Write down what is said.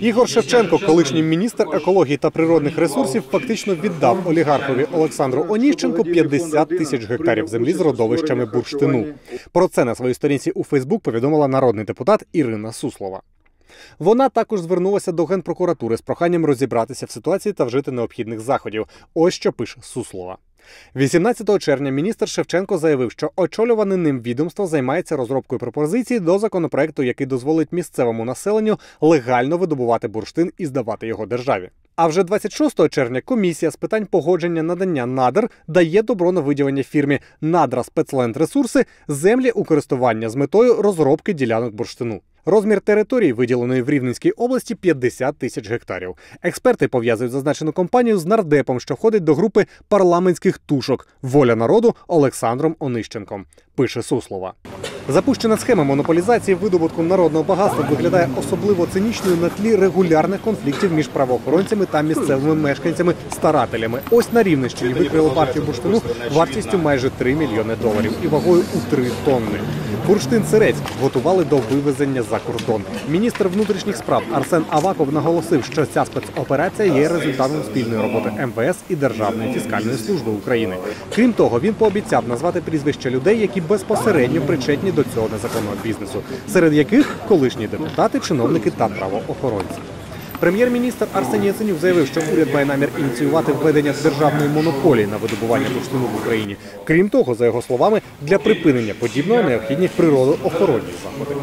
Ігор Шевченко, колишній міністр екології та природних ресурсів, фактично віддав олігархові Олександру Оніщенку 50 тисяч гектарів землі з родовищами бурштину. Про це на своїй сторінці у Фейсбук повідомила народний депутат Ірина Суслова. Вона також звернулася до генпрокуратури з проханням розібратися в ситуації та вжити необхідних заходів. Ось що пише Суслова. 18 червня міністр Шевченко заявив, що очолюване ним відомство займається розробкою пропозицій до законопроекту, який дозволить місцевому населенню легально видобувати бурштин і здавати його державі. А вже 26 червня комісія з питань погодження надання надр дає добро на виділення фірмі Надра Спецлендресурси землі у користування з метою розробки ділянок бурштину. Розмір території, виділеної в Рівненській області, 50 тисяч гектарів. Експерти пов'язують зазначену компанію з нардепом, що входить до групи парламентських тушок Воля народу Олександром Онищенком. Пише Суслова. Запущена схема монополізації видобутку народного багатства виглядає особливо цинічною на тлі регулярних конфліктів між правоохоронцями та місцевими мешканцями старателями. Ось на Рівненщині викрили партію бурштину вартістю майже 3 мільйони доларів і вагою у 3 тонни. Бурштин сирець готували до вивезення за кордон. Міністр внутрішніх справ Арсен Аваков наголосив, що ця спецоперація є результатом спільної роботи МВС і Державної фіскальної служби України. Крім того, він пообіцяв назвати прізвища людей, які безпосередньо причетні до цього незаконного бізнесу, серед яких колишні депутати, чиновники та правоохоронці. Прем'єр-міністр Арсеній Яценюк заявив, що уряд має намір ініціювати введення державної монополії на видобування бурштину в Україні. Крім того, за його словами, для припинення подібного необхідні природоохоронні заходи.